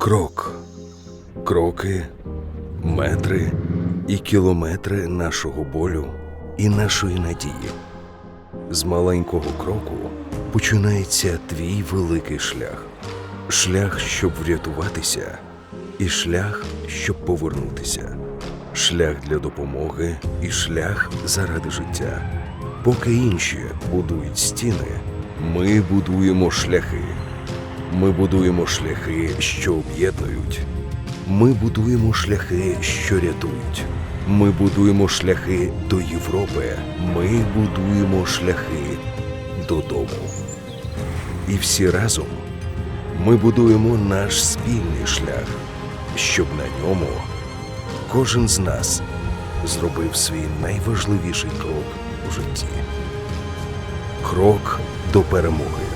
Крок. Кроки, метри і кілометри нашого болю і нашої надії. З маленького кроку починається твій великий шлях. Шлях, щоб врятуватися, і шлях, щоб повернутися. Шлях для допомоги і шлях заради життя. Поки інші будують стіни, ми будуємо шляхи. Ми будуємо шляхи, що об'єднують. Ми будуємо шляхи, що рятують. Ми будуємо шляхи до Європи. Ми будуємо шляхи додому. І всі разом ми будуємо наш спільний шлях, щоб на ньому кожен з нас зробив свій найважливіший крок у житті. Крок до перемоги.